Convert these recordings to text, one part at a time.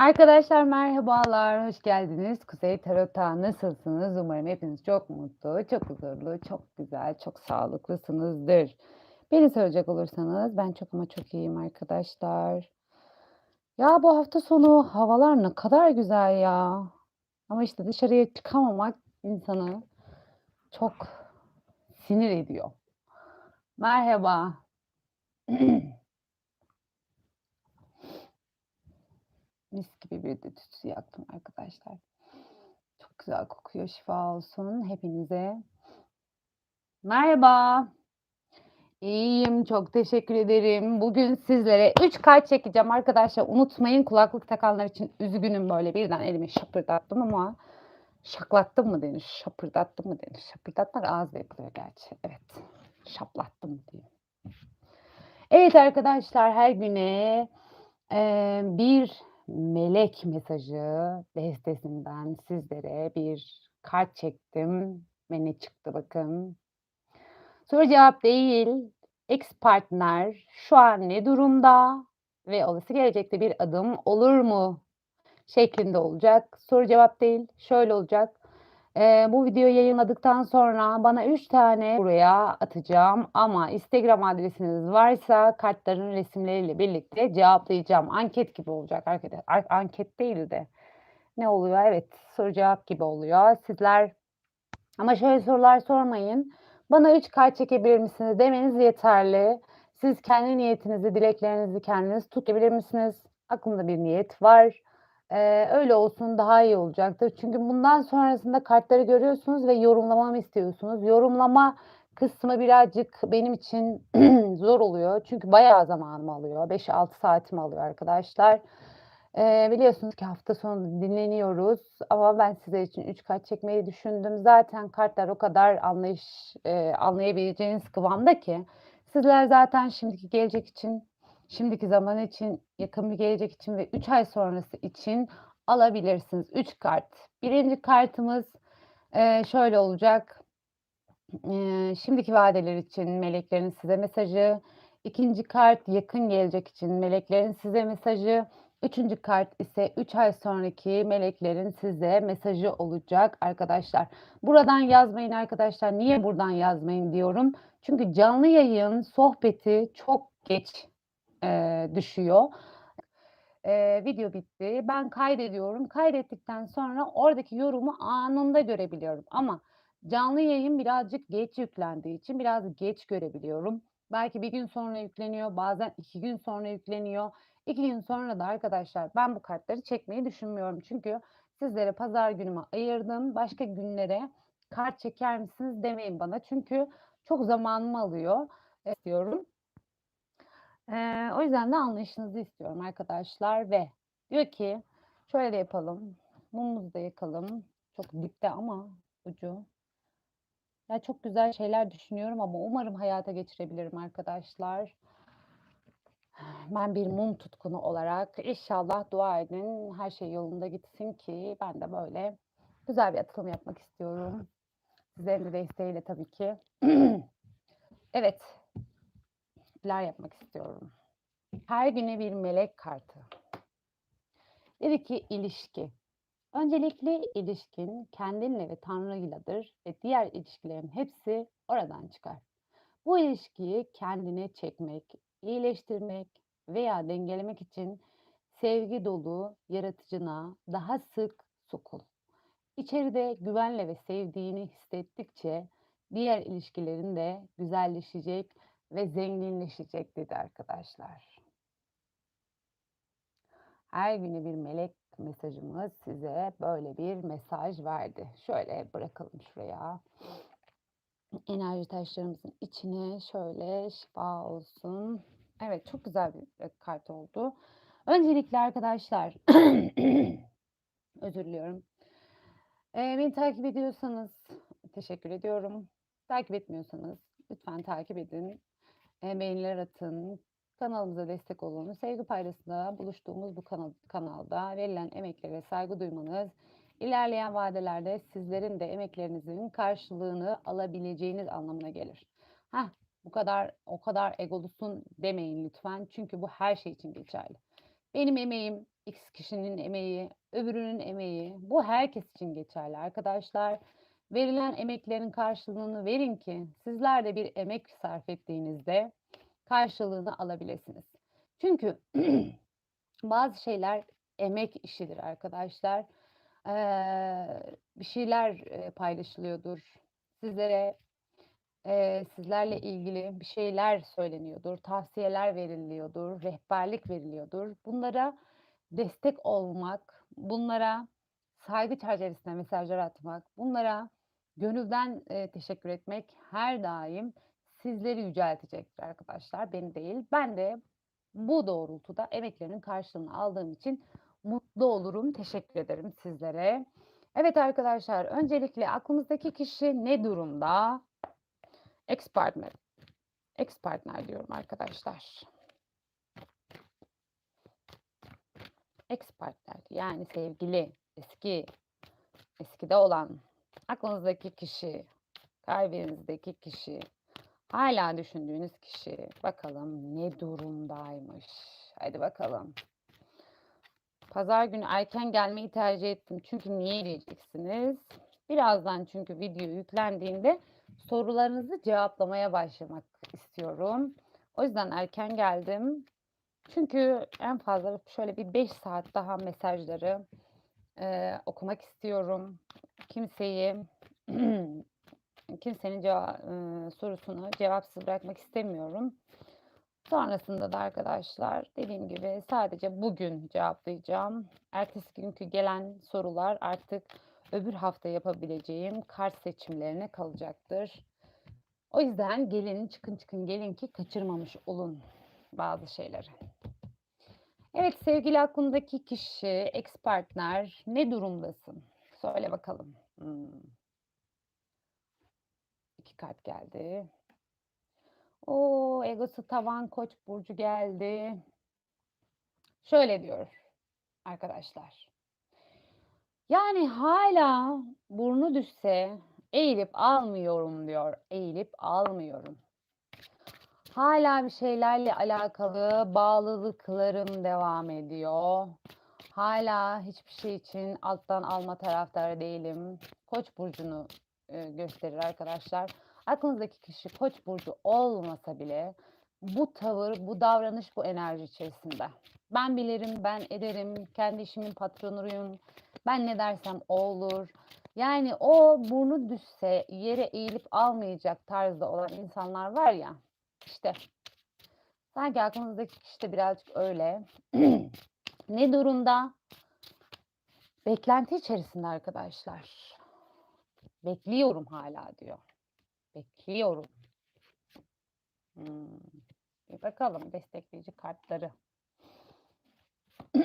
Arkadaşlar merhabalar, hoş geldiniz. Kuzey Tarot'a nasılsınız? Umarım hepiniz çok mutlu, çok huzurlu, çok güzel, çok sağlıklısınızdır. Beni soracak olursanız ben çok ama çok iyiyim arkadaşlar. Ya bu hafta sonu havalar ne kadar güzel ya. Ama işte dışarıya çıkamamak insanı çok sinir ediyor. Merhaba. Mis gibi bir de tütsü yaktım arkadaşlar. Çok güzel kokuyor. Şifa olsun hepinize. Merhaba. İyiyim, çok teşekkür ederim. Bugün sizlere 3 kart çekeceğim arkadaşlar. Unutmayın kulaklık takanlar için üzgünüm böyle birden elimi şapırdattım ama şaklattım mı denir, şapırdattım mı denir? Şapırdatmak ağızla yapılıyor gerçi. Evet, şaplattım diyeyim. Evet arkadaşlar her güne eee, bir melek mesajı destesinden sizlere bir kart çektim ve ne çıktı bakın. Soru cevap değil, ex partner şu an ne durumda ve olası gelecekte bir adım olur mu şeklinde olacak. Soru cevap değil, şöyle olacak. Eee, bu videoyu yayınladıktan sonra bana 3 tane buraya atacağım ama Instagram adresiniz varsa kartların resimleriyle birlikte cevaplayacağım. Anket gibi olacak arkadaşlar. Ar anket değil de ne oluyor? Evet, soru cevap gibi oluyor. Sizler ama şöyle sorular sormayın. Bana 3 kart çekebilir misiniz demeniz yeterli. Siz kendi niyetinizi, dileklerinizi kendiniz tutabilir misiniz? Aklımda bir niyet var. Eee, öyle olsun daha iyi olacaktır. Çünkü bundan sonrasında kartları görüyorsunuz ve yorumlamamı istiyorsunuz. Yorumlama kısmı birazcık benim için zor oluyor. Çünkü bayağı zamanımı alıyor. 5-6 saatimi alıyor arkadaşlar. Eee, biliyorsunuz ki hafta sonu dinleniyoruz ama ben sizler için 3 kart çekmeyi düşündüm. Zaten kartlar o kadar anlayış eee, anlayabileceğiniz kıvamda ki sizler zaten şimdiki gelecek için, şimdiki zaman için, yakın bir gelecek için ve 3 ay sonrası için alabilirsiniz. 3 kart. 1'inci kartımız, eee, şöyle olacak. Eee, şimdiki vadeler için meleklerin size mesajı. 2'nci kart yakın gelecek için meleklerin size mesajı. 3'üncü kart ise 3 ay sonraki meleklerin size mesajı olacak arkadaşlar. Buradan yazmayın arkadaşlar. Niye buradan yazmayın diyorum. Çünkü canlı yayın sohbeti çok geç, eee, düşüyor. Eee, video bitti. Ben kaydediyorum. Kaydettikten sonra oradaki yorumu anında görebiliyorum ama canlı yayın birazcık geç yüklendiği için biraz geç görebiliyorum. Belki 1 gün sonra yükleniyor, bazen 2 gün sonra yükleniyor. 2 gün sonra da arkadaşlar ben bu kartları çekmeyi düşünmüyorum. Çünkü sizlere pazar günümü ayırdım. Başka günlere kart çeker misiniz demeyin bana. Çünkü çok zamanımı alıyor. istiyorum. Eee, o yüzden de anlayışınızı istiyorum arkadaşlar ve diyor ki şöyle yapalım. Mumumuzu da yakalım. Çok dipte ama ucu. Ya, çok güzel şeyler düşünüyorum ama umarım hayata geçirebilirim arkadaşlar. Ben bir mum tutkunu olarak inşallah dua edin, her şey yolunda gitsin ki ben de böyle güzel bir atılım yapmak istiyorum. Sizlerin de desteğiyle tabii ki. Evet. Neler yapmak istiyorum. Her güne bir melek kartı. Dedi ki ilişki. Öncelikle ilişkin kendinle ve Tanrı'yladır ve diğer ilişkilerin hepsi oradan çıkar. Bu ilişkiyi kendine çekmek, iyileştirmek veya dengelemek için sevgi dolu yaratıcına daha sık sokul. İçeride güvenle ve sevdiğini hissettikçe diğer ilişkilerin de güzelleşecek ve zenginleşecek dedi arkadaşlar. Her güne bir melek mesajımız size böyle bir mesaj verdi. Şöyle bırakalım şuraya. Enerji taşlarımızın içine şöyle şifa olsun. Evet çok güzel bir e, kart oldu. Öncelikle arkadaşlar özür diliyorum. Eee, beni takip ediyorsanız teşekkür ediyorum. Takip etmiyorsanız lütfen takip edin. Beğeniler atın. Kanalımıza destek olun. Sevgi paylaşımında buluştuğumuz bu kanal, kanalda verilen emeklere saygı duymanız, ilerleyen vadelerde sizlerin de emeklerinizin karşılığını alabileceğiniz anlamına gelir. Heh, bu kadar o kadar egolusun demeyin lütfen. Çünkü bu her şey için geçerli. Benim emeğim X kişinin emeği, öbürünün emeği. Bu herkes için geçerli arkadaşlar. Verilen emeklerin karşılığını verin ki sizler de bir emek sarf ettiğinizde karşılığını alabilirsiniz. Çünkü bazı şeyler emek işidir arkadaşlar. Eee, bir şeyler, paylaşılıyordur. Sizlere, eee, sizlerle ilgili bir şeyler söyleniyordur, tavsiyeler veriliyordur, rehberlik veriliyordur. Bunlara destek olmak, bunlara saygı çerçevesinde mesajlar atmak, bunlara gönülden, eee, teşekkür etmek her daim sizleri yüceltecektir arkadaşlar, beni değil. Ben de bu doğrultuda emeklerinin karşılığını aldığım için mutlu olurum. Teşekkür ederim sizlere. Evet arkadaşlar, öncelikle aklımızdaki kişi ne durumda? Ex-partner. Ex-partner diyorum arkadaşlar. Ex-partner yani sevgili, eski, eskide olan, aklınızdaki kişi, kalbinizdeki kişi, hala düşündüğünüz kişi. Bakalım ne durumdaymış? Haydi bakalım. Pazar günü erken gelmeyi tercih ettim. Çünkü niye diyeceksiniz? Birazdan çünkü video yüklendiğinde sorularınızı cevaplamaya başlamak istiyorum. O yüzden erken geldim. Çünkü en fazla şöyle bir 5 saat daha mesajları eee, okumak istiyorum. Kimseyi kimsenin ceva eee, sorusunu cevapsız bırakmak istemiyorum. Sonrasında da arkadaşlar dediğim gibi sadece bugün cevaplayacağım. Ertesi günkü gelen sorular artık öbür hafta yapabileceğim kart seçimlerine kalacaktır. O yüzden gelin çıkın çıkın gelin ki kaçırmamış olun bazı şeyleri. Evet sevgili aklındaki kişi, ex partner ne durumdasın? Söyle bakalım. Hmm. İki kart geldi. O egosu tavan koç burcu geldi. Şöyle diyor arkadaşlar. Yani hala burnu düşse eğilip almıyorum diyor. Eğilip almıyorum. Hala bir şeylerle alakalı bağlılıklarım devam ediyor. Hala hiçbir şey için alttan alma taraftarı değilim. Koç burcunu e, gösterir arkadaşlar. Aklınızdaki kişi Koç burcu olmasa bile bu tavır, bu davranış, bu enerji içerisinde. Ben bilirim, ben ederim, kendi işimin patronuyum. Ben ne dersem o olur. Yani o burnu düşse yere eğilip almayacak tarzda olan insanlar var ya. İşte sanki aklınızdaki kişi de birazcık öyle. ne durumda? Beklenti içerisinde arkadaşlar. Bekliyorum hala diyor. Bekliyorum. Hmm. Bir bakalım destekleyici kartları.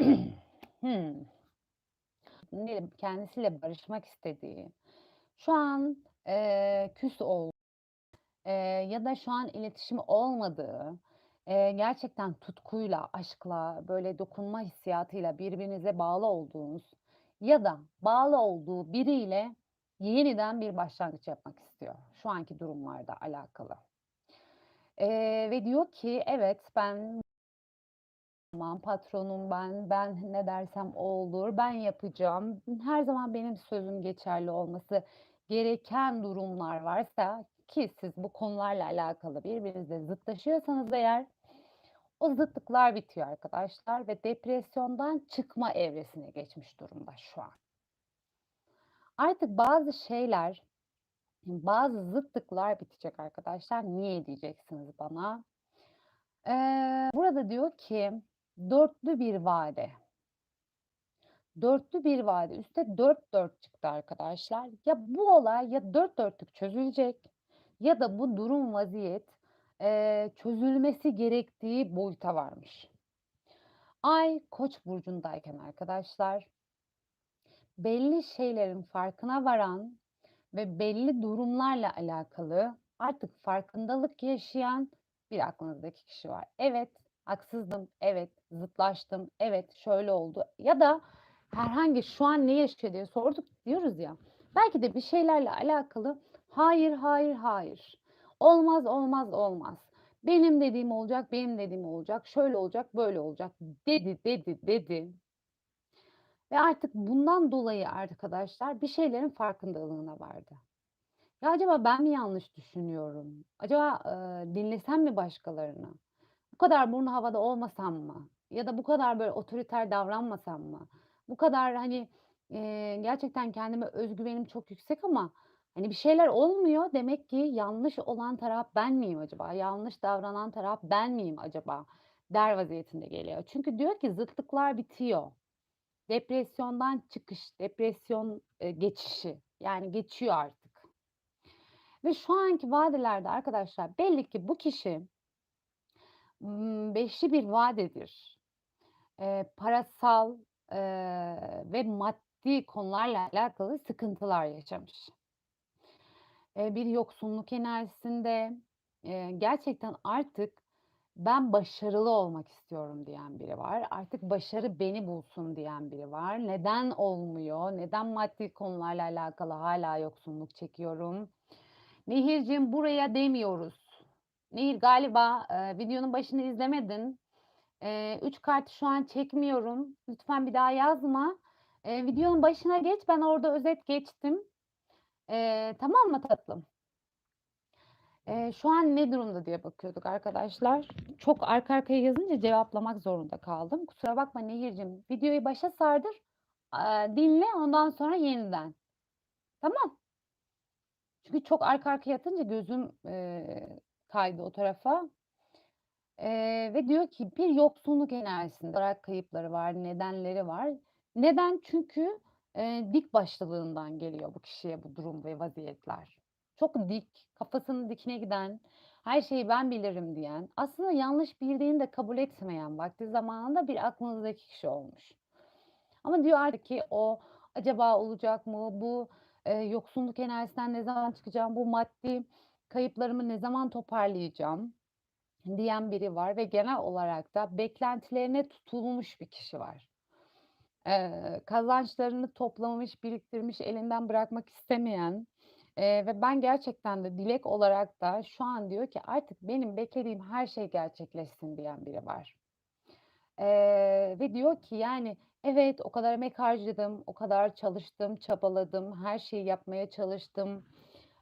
hmm. Kendisiyle barışmak istediği, şu an eee küs olduğu eee, ya da şu an iletişimi olmadığı, eee, gerçekten tutkuyla, aşkla, böyle dokunma hissiyatıyla birbirinize bağlı olduğunuz ya da bağlı olduğu biriyle yeniden bir başlangıç yapmak istiyor. Şu anki durumlarda alakalı. Eee, ve diyor ki evet ben tamam patronum ben, ben ne dersem olur, ben yapacağım. Her zaman benim sözüm geçerli olması gereken durumlar varsa ki siz bu konularla alakalı birbirinizle zıtlaşıyorsanız eğer o zıtlıklar bitiyor arkadaşlar ve depresyondan çıkma evresine geçmiş durumda şu an. Artık bazı şeyler, bazı zıtlıklar bitecek arkadaşlar. Niye diyeceksiniz bana? Eee, burada diyor ki dörtlü bir vade. Dörtlü bir vade. Üste dört dört çıktı arkadaşlar. Ya bu olay ya dört dörtlük çözülecek ya da bu durum vaziyet eee, çözülmesi gerektiği boyuta varmış. Ay Koç burcundayken arkadaşlar belli şeylerin farkına varan ve belli durumlarla alakalı artık farkındalık yaşayan bir aklınızdaki kişi var. Evet, haksızdım. Evet, zıtlaştım. Evet, şöyle oldu. Ya da herhangi şu an ne yaşıyor diye sorduk diyoruz ya. Belki de bir şeylerle alakalı hayır, hayır, hayır. Olmaz, olmaz, olmaz. Benim dediğim olacak, benim dediğim olacak. Şöyle olacak, böyle olacak dedi, dedi, dedi. Ve artık bundan dolayı arkadaşlar bir şeylerin farkındalığına vardı. Ya, acaba ben mi yanlış düşünüyorum? Acaba, eee, dinlesem mi başkalarını? Bu kadar burnu havada olmasam mı? Ya da bu kadar böyle otoriter davranmasam mı? Bu kadar, hani, eee, gerçekten kendime öz güvenim çok yüksek ama, hani, bir şeyler olmuyor. Demek ki yanlış olan taraf ben miyim acaba? Yanlış davranan taraf ben miyim acaba? Der vaziyetinde geliyor. Çünkü diyor ki zıtlıklar bitiyor. Depresyondan çıkış, depresyon, eee, geçişi, yani geçiyor artık. Ve şu anki vadelerde arkadaşlar belli ki bu kişi beşli bir vadedir. Eee, parasal, eee, ve maddi konularla alakalı sıkıntılar yaşamış. Bir yoksunluk enerjisinde, gerçekten artık ben başarılı olmak istiyorum diyen biri var. Artık başarı beni bulsun diyen biri var. Neden olmuyor? Neden maddi konularla alakalı hâlâ yoksunluk çekiyorum? Nehirciğim buraya demiyoruz. Nehir galiba, eee, videonun başını izlemedin. Eee, 3 kartı şu an çekmiyorum. Lütfen bir daha yazma. Eee, videonun başına geç. Ben orada özet geçtim. Eee, tamam mı tatlım? Eee, şu an ne durumda diye bakıyorduk arkadaşlar. Çok arka arkaya yazınca cevaplamak zorunda kaldım. Kusura bakma Nehirciğim. Videoyu başa sardır, aaa, dinle, ondan sonra yeniden. Tamam? Çünkü çok arka arkaya yatınca gözüm, eee, kaydı o tarafa. Eee, ve diyor ki bir yoksunluk enerjisinde olarak kayıpları var, nedenleri var. Neden? Çünkü, eee, dik başlılığından geliyor bu kişiye bu durum ve vaziyetler. Çok dik, kafasının dikine giden, her şeyi ben bilirim diyen, aslında yanlış bildiğini de kabul etmeyen vakti zamanında bir aklınızdaki kişi olmuş. Ama diyor artık ki o acaba olacak mı? Bu, eee, yoksunluk enerjisinden ne zaman çıkacağım? Bu maddi kayıplarımı ne zaman toparlayacağım? diyen biri var ve genel olarak da beklentilerine tutulmuş bir kişi var. Eee, kazançlarını toplamış, biriktirmiş, elinden bırakmak istemeyen, eee, ve ben gerçekten de dilek olarak da şu an diyor ki artık benim beklediğim her şey gerçekleşsin diyen biri var. Eee, ve diyor ki yani evet o kadar emek harcadım, o kadar çalıştım, çabaladım, her şeyi yapmaya çalıştım,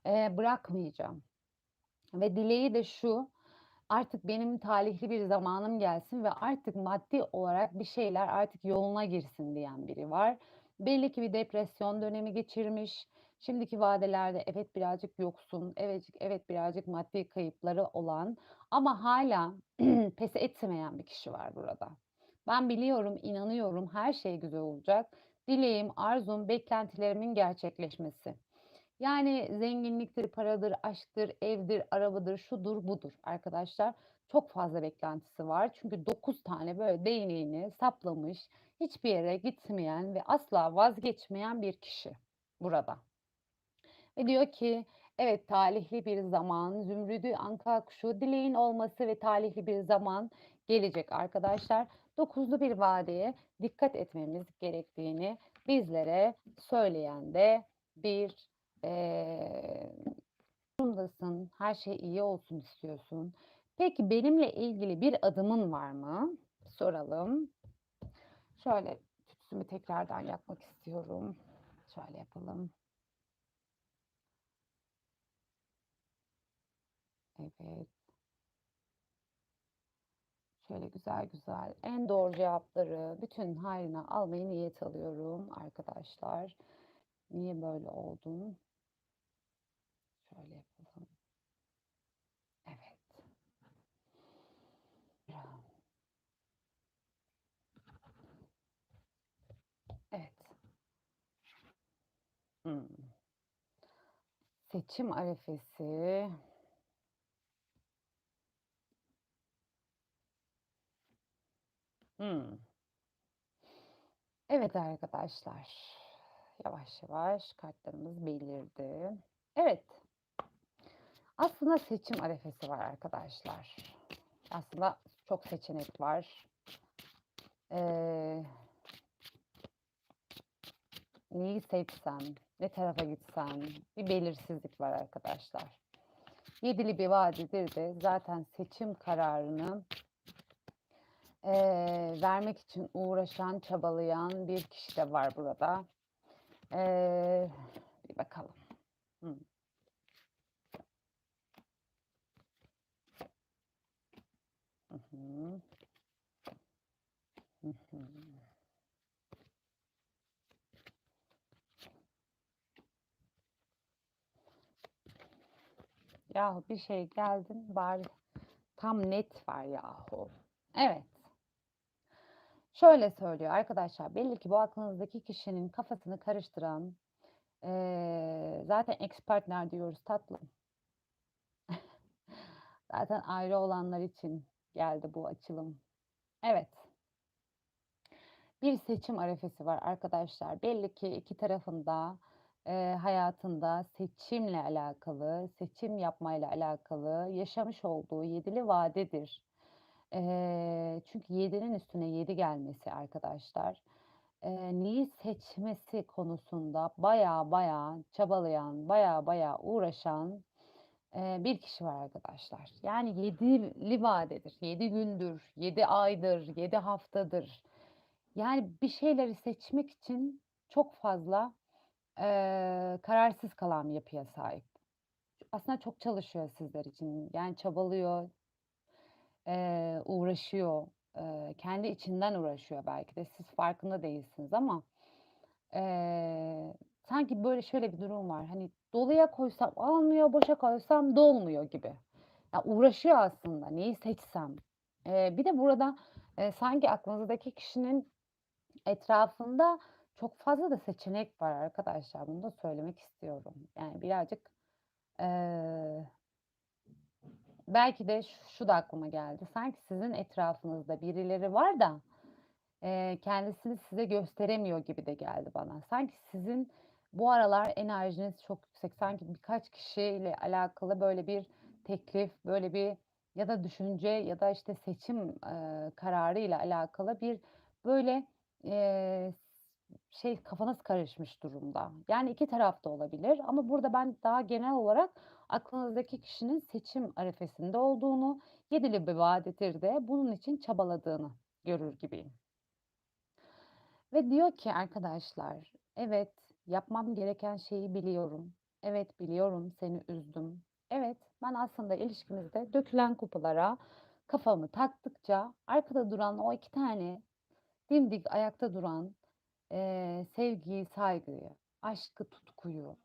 eee, bırakmayacağım. Ve dileği de şu, artık benim talihli bir zamanım gelsin ve artık maddi olarak bir şeyler artık yoluna girsin diyen biri var. Belli ki bir depresyon dönemi geçirmiş. Şimdiki vadelerde evet birazcık yoksun, evet, evet birazcık maddi kayıpları olan ama hala pes etmeyen bir kişi var burada. Ben biliyorum, inanıyorum her şey güzel olacak. Dileğim, arzum, beklentilerimin gerçekleşmesi. Yani zenginliktir, paradır, aşktır, evdir, arabadır, şudur, budur arkadaşlar. Çok fazla beklentisi var. Çünkü 9 tane böyle değneğini saplamış, hiçbir yere gitmeyen ve asla vazgeçmeyen bir kişi burada. Ve diyor ki evet talihli bir zaman, zümrüdü anka kuşu, dileğin olması ve talihli bir zaman gelecek arkadaşlar. Dokuzlu bir vadeye dikkat etmemiz gerektiğini bizlere söyleyen de bir Eee, durumdasın, her şey iyi olsun istiyorsun. Peki benimle ilgili bir adımın var mı? Soralım. Şöyle tütsümü tekrardan yakmak istiyorum. Şöyle yapalım. Evet. Şöyle güzel güzel en doğru cevapları bütün hayrına almayı niyet alıyorum arkadaşlar. Niye böyle oldum? Şöyle yapalım. Evet. Evet. Hımm. Seçim arifesi. Hımm. Evet arkadaşlar, yavaş yavaş kartlarımız belirdi. Evet. Aslında seçim arifesi var arkadaşlar. Aslında çok seçenek var. Eee neyi seçsem, ne tarafa gitsem, bir belirsizlik var arkadaşlar. Yedili bir vadedir de zaten seçim kararını eee, vermek için uğraşan, çabalayan bir kişi de var burada. Eee, bir bakalım. Hımm. Yahu bir şey geldin bari tam net ver yahu. Evet. Şöyle söylüyor arkadaşlar, belli ki bu aklınızdaki kişinin kafasını karıştıran, eee, zaten ex partner diyoruz tatlım. Zaten ayrı olanlar için geldi bu açılım. Evet. Bir seçim arefesi var arkadaşlar. Belli ki iki tarafın da, eee, hayatında seçimle alakalı, seçim yapmayla alakalı yaşamış olduğu yedili vadedir. Eee, çünkü 7'nin üstüne 7 gelmesi arkadaşlar, eee, neyi seçmesi konusunda bayağı bayağı çabalayan, bayağı bayağı uğraşan, eee, bir kişi var arkadaşlar. Yani yedili vadedir, 7 gündür, 7 aydır, 7 haftadır. Yani bir şeyleri seçmek için çok fazla, eee, kararsız kalan bir yapıya sahip. Aslında çok çalışıyor sizler için. Yani çabalıyor eee, uğraşıyor, eee, kendi içinden uğraşıyor belki de. Siz farkında değilsiniz ama, eee, sanki böyle şöyle bir durum var. Hani doluya koysam almıyor, boşa koysam dolmuyor gibi. Ya, uğraşıyor aslında neyi seçsem. Eee, bir de burada, eee, sanki aklınızdaki kişinin etrafında çok fazla da seçenek var arkadaşlar. Bunu da söylemek istiyorum. Yani birazcık, eee belki de ş şu da aklıma geldi. Sanki sizin etrafınızda birileri var da, eee, kendisini size gösteremiyor gibi de geldi bana. Sanki sizin bu aralar enerjiniz çok yüksek. Sanki birkaç kişiyle alakalı böyle bir teklif, böyle bir ya da düşünce ya da, işte, seçim, eee, kararıyla alakalı bir böyle, eee, şey kafanız karışmış durumda. Yani 2 taraf da olabilir ama burada ben daha genel olarak aklınızdaki kişinin seçim arifesinde olduğunu, yedili bir vadedir de bunun için çabaladığını görür gibiyim. Ve diyor ki arkadaşlar, evet, yapmam gereken şeyi biliyorum. Evet, biliyorum seni üzdüm. Evet, ben aslında ilişkimizde dökülen kupalara kafamı taktıkça arkada duran o 2 tane dimdik ayakta duran, eee, sevgiyi, saygıyı, aşkı, tutkuyu,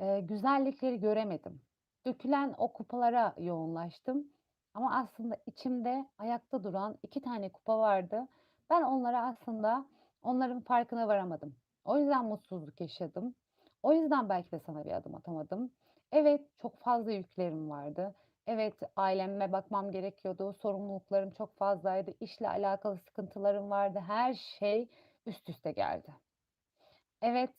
eee, güzellikleri göremedim. Dökülen o kupalara yoğunlaştım ama aslında içimde ayakta duran 2 tane kupa vardı. Ben onlara aslında onların farkına varamadım. O yüzden mutsuzluk yaşadım. O yüzden belki de sana bir adım atamadım. Evet, çok fazla yüklerim vardı. Evet, aileme bakmam gerekiyordu. Sorumluluklarım çok fazlaydı. İşle alakalı sıkıntılarım vardı. Her şey üst üste geldi. Evet,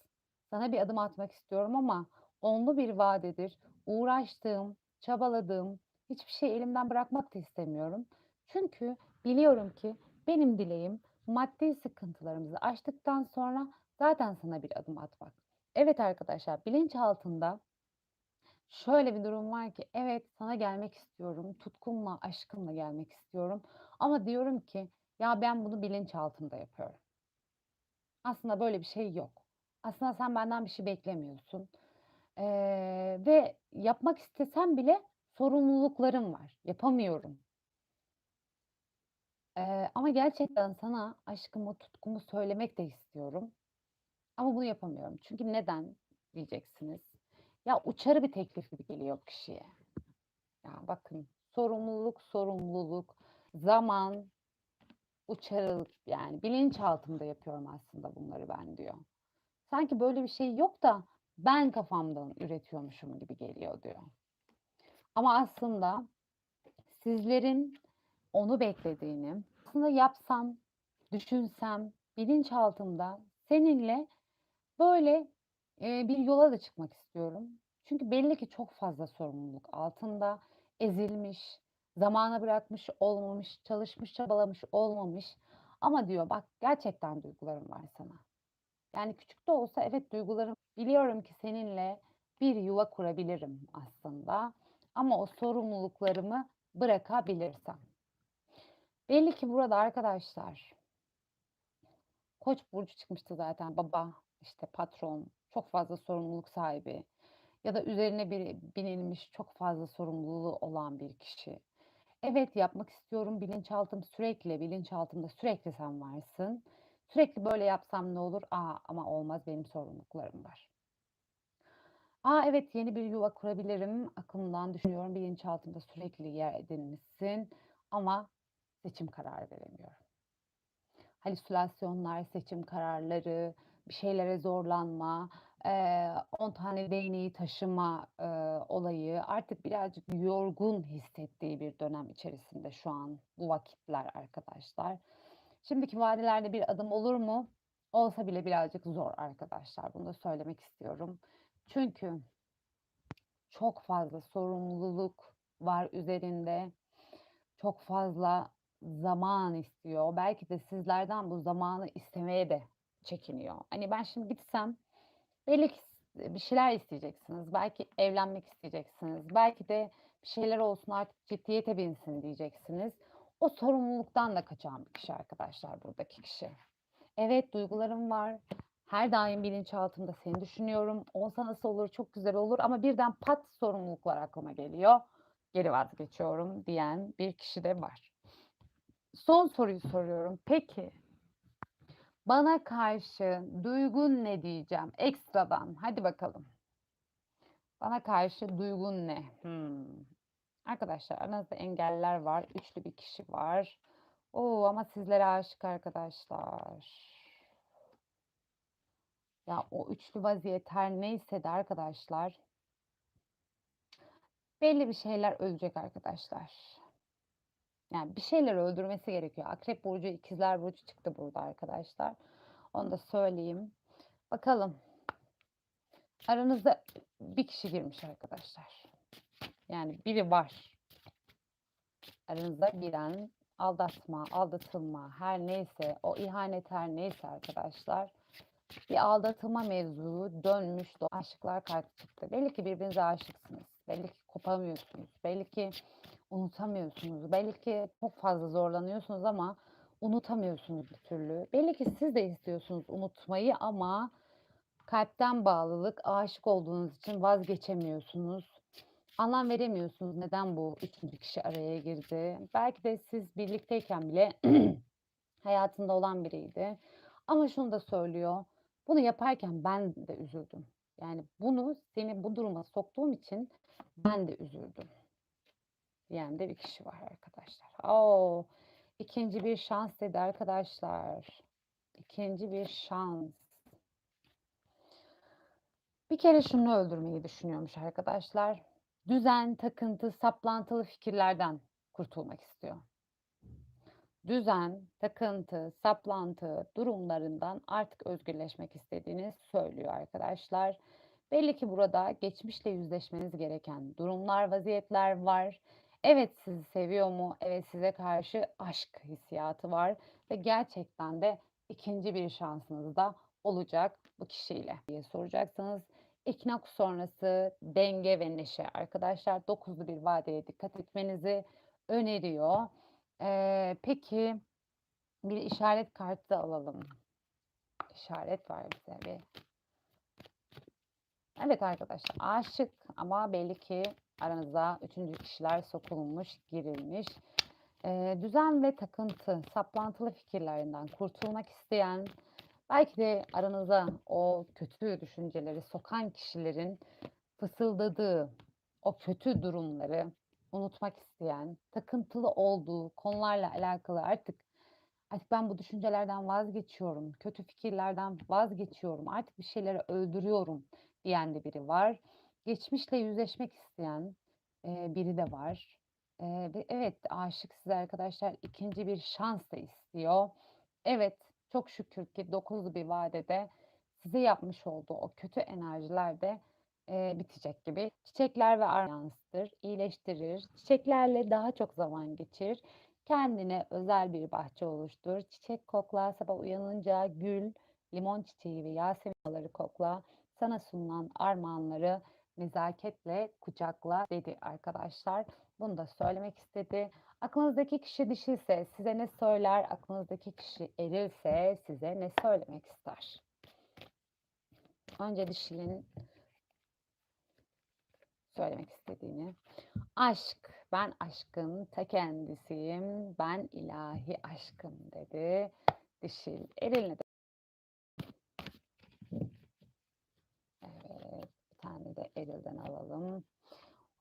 sana bir adım atmak istiyorum ama onlu bir vadedir. Uğraştığım, çabaladığım, hiçbir şeyi elimden bırakmak da istemiyorum. Çünkü biliyorum ki benim dileğim maddi sıkıntılarımızı aştıktan sonra zaten sana bir adım atmak. Evet arkadaşlar, bilinçaltında şöyle bir durum var ki, evet, sana gelmek istiyorum, tutkumla, aşkımla gelmek istiyorum ama diyorum ki, ya ben bunu bilinçaltımda yapıyorum. Aslında böyle bir şey yok. Aslında sen benden bir şey beklemiyorsun, eee, ve yapmak istesem bile sorumluluklarım var, yapamıyorum. Eee, ama gerçekten sana aşkımı, tutkumu söylemek de istiyorum ama bunu yapamıyorum. Çünkü neden diyeceksiniz. Ya, uçarı bir teklif gibi geliyor kişiye. Ya, bakın, sorumluluk, sorumluluk, zaman, uçarı, yani bilinçaltımda yapıyorum aslında bunları ben diyor. Sanki böyle bir şey yok da ben kafamdan üretiyormuşum gibi geliyor diyor. Ama aslında sizlerin onu beklediğini, aslında yapsam, düşünsem, bilinçaltımda seninle böyle, eee, bir yola da çıkmak istiyorum. Çünkü belli ki çok fazla sorumluluk altında, ezilmiş, zamana bırakmış olmamış, çalışmış, çabalamış olmamış ama diyor, bak gerçekten duygularım var sana. Yani küçük de olsa evet duygularım biliyorum ki seninle bir yuva kurabilirim aslında ama o sorumluluklarımı bırakabilirsem. Belli ki burada arkadaşlar Koç burcu çıkmıştı zaten. Baba, işte patron, çok fazla sorumluluk sahibi ya da üzerine bir binilmiş çok fazla sorumluluğu olan bir kişi. Evet, yapmak istiyorum. Bilinçaltım sürekli, bilinçaltımda sürekli sen varsın. Sürekli böyle yapsam ne olur? A, ama olmaz benim sorumluluklarım var. A, evet yeni bir yuva kurabilirim. Aklımdan düşünüyorum. Bilinçaltımda sürekli yer edinmişsin ama seçim kararı veremiyorum. Halüsinasyonlar, seçim kararları, bir şeylere zorlanma, eee, 10 tane değneği taşıma, olayı artık birazcık yorgun hissettiği bir dönem içerisinde şu an bu vakitler arkadaşlar. Şimdiki vadelerde bir adım olur mu? Olsa bile birazcık zor arkadaşlar. Bunu da söylemek istiyorum. Çünkü çok fazla sorumluluk var üzerinde. Çok fazla zaman istiyor. Belki de sizlerden bu zamanı istemeye de çekiniyor. Hani ben şimdi gitsem belli ki bir şeyler isteyeceksiniz. Belki evlenmek isteyeceksiniz. Belki de bir şeyler olsun artık ciddiyete binsin diyeceksiniz. O sorumluluktan da kaçan bir kişi arkadaşlar buradaki kişi. Evet, duygularım var. Her daim bilinçaltımda seni düşünüyorum. Olsa nasıl olur, çok güzel olur ama birden pat sorumluluklar aklıma geliyor. Geri vazgeçiyorum diyen bir kişi de var. Son soruyu soruyorum. Peki bana karşı duygun ne diyeceğim ekstradan? Hadi bakalım. Bana karşı duygun ne? Hımm. Arkadaşlar aranızda engelliler var. Üçlü bir kişi var. O! Ama sizlere aşık arkadaşlar. Ya, o üçlü vaziyet her neyse de arkadaşlar belli bir şeyler ölecek arkadaşlar. Yani bir şeyleri öldürmesi gerekiyor. Akrep burcu, ikizler burcu çıktı burada arkadaşlar. Onu da söyleyeyim. Bakalım. Aranızda bir kişi girmiş arkadaşlar. Yani biri var. Aranızda giren, aldatma, aldatılma her neyse, o ihanet her neyse arkadaşlar. Bir aldatılma mevzuu dönmüş, aşıklar kartı çıktı. Belli ki birbirinize aşıksınız. Belli ki kopamıyorsunuz. Belli ki unutamıyorsunuz. Belli ki çok fazla zorlanıyorsunuz ama unutamıyorsunuz bir türlü. Belli ki siz de istiyorsunuz unutmayı ama kalpten bağlılık, aşık olduğunuz için vazgeçemiyorsunuz. Anlam veremiyorsunuz neden bu 3'üncü kişi araya girdi. Belki de siz birlikteyken bile hayatında olan biriydi. Ama şunu da söylüyor. Bunu yaparken ben de üzüldüm. Yani bunu seni bu duruma soktuğum için ben de üzüldüm. Diyen bir kişi var arkadaşlar. O! İkinci bir şans dedi arkadaşlar. İkinci bir şans. Bir kere şunu öldürmeyi düşünüyormuş arkadaşlar. Düzen, takıntı, saplantılı fikirlerden kurtulmak istiyor. Düzen, takıntı, saplantı durumlarından artık özgürleşmek istediğini söylüyor arkadaşlar. Belli ki burada geçmişle yüzleşmeniz gereken durumlar, vaziyetler var. Evet sizi seviyor mu? Evet size karşı aşk hissiyatı var ve gerçekten de ikinci bir şansınız da olacak bu kişiyle diye soracaksınız. Ekinoks sonrası denge ve neşe arkadaşlar dokuzlu bir vadeye dikkat etmenizi öneriyor. Eee, peki bir işaret kartı da alalım. İşaret var bize bir. Evet arkadaşlar aşık ama belli ki aranıza üçüncü kişiler sokulmuş, girilmiş. Eee, düzen ve takıntı, saplantılı fikirlerinden kurtulmak isteyen, belki de aranıza o kötü düşünceleri sokan kişilerin fısıldadığı o kötü durumları unutmak isteyen, takıntılı olduğu konularla alakalı artık artık ben bu düşüncelerden vazgeçiyorum, kötü fikirlerden vazgeçiyorum, artık bir şeyleri öldürüyorum diyen de biri var. Geçmişle yüzleşmek isteyen eee, biri de var. Eee, ve evet aşık size arkadaşlar ikinci bir şans da istiyor. Evet çok şükür ki dokuzlu bir vadede size yapmış olduğu o kötü enerjiler de eee, bitecek gibi. Çiçekler ve yansıtır, iyileştirir. Çiçeklerle daha çok zaman geçir. Kendine özel bir bahçe oluştur. Çiçek kokla, sabah uyanınca gül, limon çiçeği ve yasemin ağları kokla. Sana sunulan armağanları nezaketle kucakla dedi arkadaşlar. Bunu da söylemek istedi. Aklınızdaki kişi dişiyse size ne söyler? Aklınızdaki kişi erilse size ne söylemek ister? Önce dişinin söylemek istediğini. Aşk, ben aşkın ta kendisiyim, ben ilahi aşkım dedi. Dişil, eril ne de- Evet, bir erilden alalım.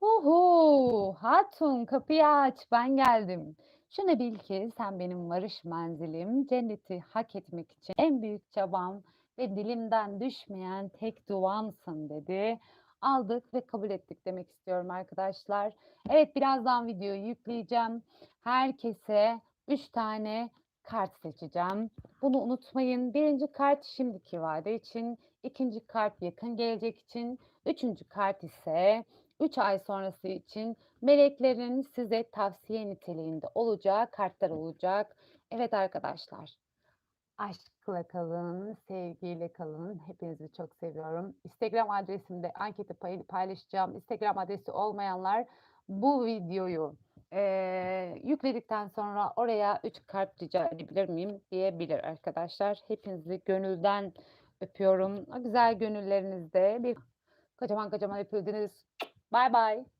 Uhu, hatun kapıyı aç, ben geldim. Şunu bil ki sen benim varış menzilim, cenneti hak etmek için en büyük çabam ve dilimden düşmeyen tek duamsın dedi. Aldık ve kabul ettik demek istiyorum arkadaşlar. Evet birazdan videoyu yükleyeceğim. Herkese 3 tane kart seçeceğim. Bunu unutmayın. Birinci kart şimdiki vade için, ikinci kart yakın gelecek için, üçüncü kart ise 3 ay sonrası için meleklerin size tavsiye niteliğinde olacağı kartlar olacak. Evet arkadaşlar. Aşkla kalın, sevgiyle kalın. Hepinizi çok seviyorum. Instagram adresimde anketi pay- paylaşacağım. Instagram adresi olmayanlar bu videoyu eee, yükledikten sonra oraya 3 kart rica edebilir miyim diyebilir arkadaşlar. Hepinizi gönülden öpüyorum. O güzel gönüllerinizde bir kocaman kocaman öpüldünüz. Bye bye.